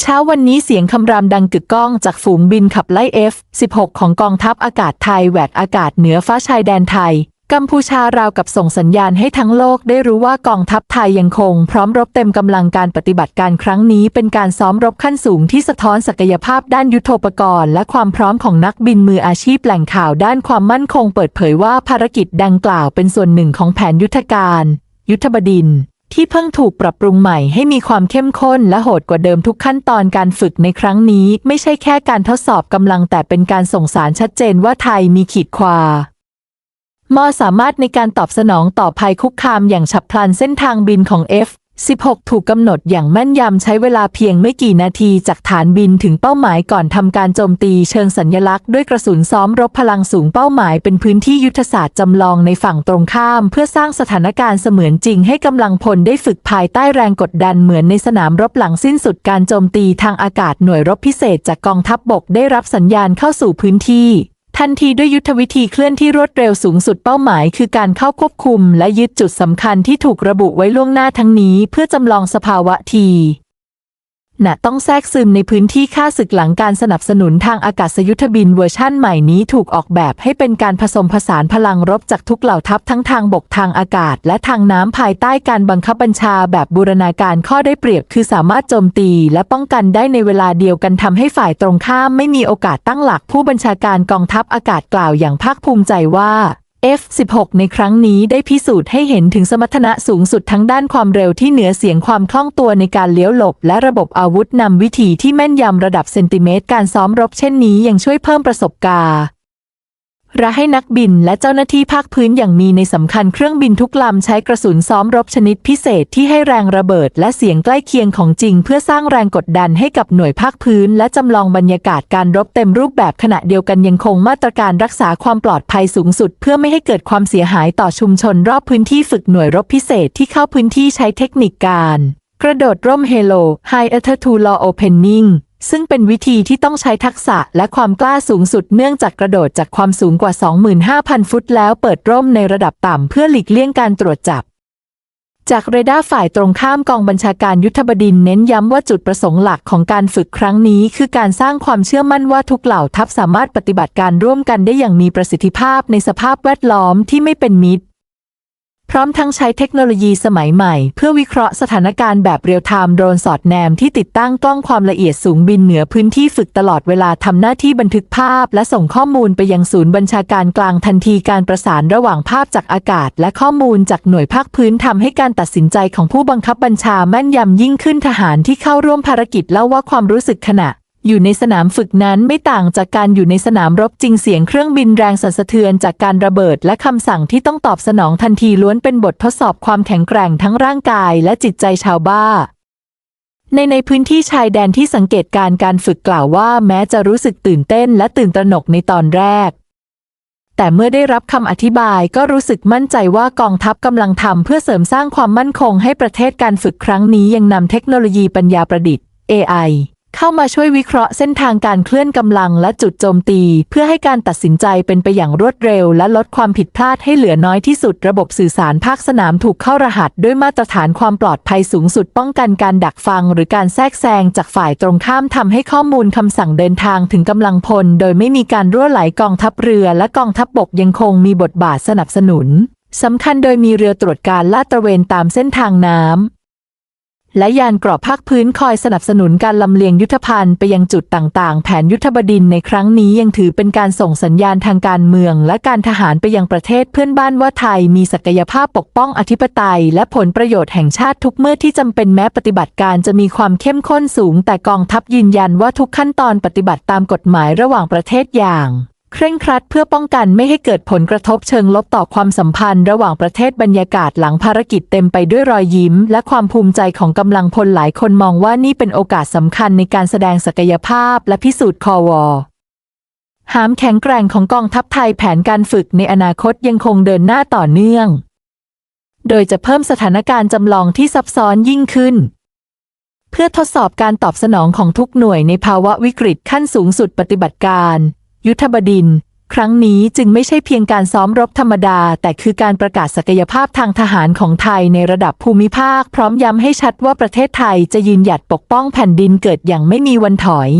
เช้าวันนี้เสียงคำรามดังกึกก้องจากฝูงบินขับไล่ F-16 ของกองทัพอากาศไทยแหวกอากาศเหนือฟ้าชายแดนไทย กัมพูชาราวกับส่งสัญญาณให้ทั้งโลกได้รู้ว่ากองทัพไทยยังคง พร้อมรบเต็มกำลังการปฏิบัติการครั้งนี้เป็นการซ้อมรบขั้นสูงที่สะท้อนศักยภาพด้านยุทโธปกรณ์และความพร้อมของนักบินมืออาชีพแหล่งข่าวด้านความมั่นคงเปิดเผยว่าภารกิจดังกล่าวเป็นส่วนหนึ่งของแผนยุทธการ ยุทธบดิน ที่เพิ่งถูกปรับปรุงใหม่ให้มีความเข้มข้นและโหดกว่าเดิมทุกขั้นตอนการฝึกในครั้งนี้ ไม่ใช่แค่การทดสอบกำลังแต่เป็นการส่งสารชัดเจนว่าไทยมีขีดความอสามารถในการตอบสนองต่อภัยคุกคามอย่างฉับพลันเส้นทางบินของ F 16 ถูกกำหนดอย่างแม่นยำใช้เวลาเพียงไม่กี่นาทีจากฐานบินถึงเป้าหมายก่อนทำการโจมตีเชิงสัญญลักษณ์ด้วยกระสุนซ้อมรบพลังสูงเป้าหมายเป็นพื้นที่ยุทธศาสตร์จำลองในฝั่งตรงข้าม เพื่อสร้างสถานการณ์เสมือนจริงให้กำลังพลได้ฝึกภายใต้แรงกดดันเหมือนในสนามรบหลังสิ้นสุดการโจมตีทางอากาศหน่วยรบพิเศษจากกองทัพบบกได้รับสัญญาณเข้าสู่พื้นที่ ทันทีด้วยยุทธวิธีเคลื่อนที่รวดเร็วสูงสุดเป้าหมาย คือการเข้าควบคุมและยึดจุดสำคัญที่ถูกระบุไว้ล่วงหน้าทั้งนี้ เพื่อจำลองสภาวะที ณต้องแทรกซึมในพื้นที่ค่าศึกหลังการสนับสนุนทางอากาศยุทธบินเวอร์ชั่นใหม่นี้ถูกออกแบบให้เป็นการผสมผสานพลังรบจากทุกเหล่าทัพทั้งทางบกทางอากาศ และทางน้ำภายใต้การบังคับบัญชาแบบบูรณาการข้อได้เปรียบคือสามารถโจมตีและป้องกันได้ในเวลาเดียวกันทำให้ฝ่ายตรงข้ามไม่มีโอกาสตั้งหลักผู้บัญชาการกองทัพอากาศกล่าวอย่างภาคภูมิใจว่า F16 ในครั้งนี้ได้พิสูจน์ให้เห็นถึงสมรรถนะสูงสุดทั้งด้านความเร็วที่เหนือเสียงความคล่องตัวในการเลี้ยวหลบ และระบบอาวุธนำวิธีที่แม่นยำระดับเซนติเมตร การซ้อมรบเช่นนี้ยังช่วยเพิ่มประสบการณ์ และให้นักบินและเจ้าหน้าที่ภาคพื้นอย่างมีในสำคัญเครื่องบินทุกลำใช้กระสุนซ้อมรบชนิดพิเศษที่ให้แรงระเบิดและเสียงใกล้เคียงของจริง เพื่อสร้างแรงกดดันให้กับหน่วยภาคพื้น และจำลองบรรยากาศการรบเต็มรูปแบบขณะเดียวกันยังคงมาตรการรักษาความปลอดภัยสูงสุด เพื่อไม่ให้เกิดความเสียหายต่อชุมชนรอบพื้นที่ฝึกหน่วยรบพิเศษที่เข้าพื้นที่ใช้เทคนิคการ กระโดดร่มเฮโล High Altitude Law Opening ซึ่งเป็นวิธีที่ต้องใช้ทักษะและความกล้าสูงสุดเนื่องจากกระโดดจากความสูงกว่า 25,000 ฟุตแล้วเปิดร่มในระดับต่ำเพื่อหลีกเลี่ยงการตรวจจับ จากเรดาร์ฝ่ายตรงข้ามกองบัญชาการยุทธบดินเน้นย้ำว่าจุดประสงค์หลักของการฝึกครั้งนี้ คือการสร้างความเชื่อมั่นว่าทุกเหล่าทัพสามารถปฏิบัติการร่วมกันได้อย่างมีประสิทธิภาพในสภาพแวดล้อมที่ไม่เป็นมิตร พร้อมทั้งใช้เทคโนโลยีสมัยใหม่ เพื่อวิเคราะห์สถานการณ์แบบเรียลไทม์โดรนสอดแนมที่ติดตั้งกล้องความละเอียดสูงบินเหนือพื้นที่ฝึกตลอดเวลาทำหน้าที่บันทึกภาพ และส่งข้อมูลไปยังศูนย์บัญชาการกลางทันทีการประสานระหว่างภาพจากอากาศ และข้อมูลจากหน่วยภาคพื้นทำให้การตัดสินใจของผู้บังคับบัญชาแม่นยำยิ่งขึ้นทหารที่เข้าร่วมภารกิจเล่าว่าความรู้สึกขณะ อยู่ในสนามฝึกนั้นไม่ต่างจากการอยู่ในสนามรบจริงเสียงเครื่องบินแรงสั่นสะเทือนจากการระเบิดและคำสั่งที่ต้องตอบสนองทันทีล้วนเป็นบททดสอบความแข็งแกร่งทั้งร่างกายและจิตใจชาวบ้าในในพื้นที่ชายแดนที่สังเกตการณ์การฝึกกล่าวว่าแม้จะรู้สึกตื่นเต้นและตื่นตระหนกในตอนแรก แต่เมื่อได้รับคำอธิบายก็รู้สึกมั่นใจว่ากองทัพกำลังทำเพื่อเสริมสร้างความมั่นคงให้ประเทศการฝึกครั้งนี้ยังนำเทคโนโลยีปัญญาประดิษฐ์ AI เข้ามาช่วยวิเคราะห์เส้นทางการเคลื่อนกำลังและจุดโจมตี เพื่อให้การตัดสินใจเป็นไปอย่างรวดเร็ว และลดความผิดพลาดให้เหลือน้อยที่สุด ระบบสื่อสารภาคสนามถูกเข้ารหัส ด้วยมาตรฐานความปลอดภัยสูงสุดป้องกันการดักฟัง หรือการแทรกแซงจากฝ่ายตรงข้ามทำให้ข้อมูลคำสั่งเดินทางถึงกำลังพล โดยไม่มีการรั่วไหลกองทัพเรือ และกองทัพบบกยังคงมีบทบาทสนับสนุนสำคัญโดยมีเรือตรวจการลาดตระเวนตามเส้นทางน้ำ และยานกรอบภาคพื้นคอยสนับสนุนการลำเลียงยุทธภัณฑ์ไปยังจุดต่างๆ แผนยุทธบดินในครั้งนี้ยังถือเป็นการส่งสัญญาณทางการเมือง และการทหารไปยังประเทศเพื่อนบ้านว่าไทยมีศักยภาพปกป้องอธิปไตย และผลประโยชน์แห่งชาติทุกเมื่อที่จำเป็นแม้ปฏิบัติการจะมีความเข้มข้นสูง แต่กองทัพยืนยันว่าทุกขั้นตอนปฏิบัติตามกฎหมายระหว่างประเทศอย่าง เคร่งครัดเพื่อป้องกันไม่ให้เกิดผลกระทบเชิงลบต่อความสัมพันธ์ระหว่างประเทศบรรยากาศหลังภารกิจเต็มไปด้วยรอยยิ้ม และความภูมิใจของกำลังพลหลายคนมองว่านี่เป็นโอกาสสำคัญในการแสดงศักยภาพและพิสูจน์คอวอหามแข็งแกร่งของกองทัพไทยแผนการฝึกในอนาคตยังคงเดินหน้าต่อเนื่อง โดยจะเพิ่มสถานการณ์จำลองที่ซับซ้อนยิ่งขึ้น เพื่อทดสอบการตอบสนองของทุกหน่วยในภาวะวิกฤตขั้นสูงสุดปฏิบัติการ ยุทธบดินทร์ครั้งนี้จึงไม่ใช่เพียงการซ้อมรบธรรมดา แต่คือการประกาศศักยภาพทางทหารของไทยในระดับภูมิภาค พร้อมย้ำให้ชัดว่าประเทศไทยจะยืนหยัดปกป้องแผ่นดินเกิดอย่างไม่มีวันถอย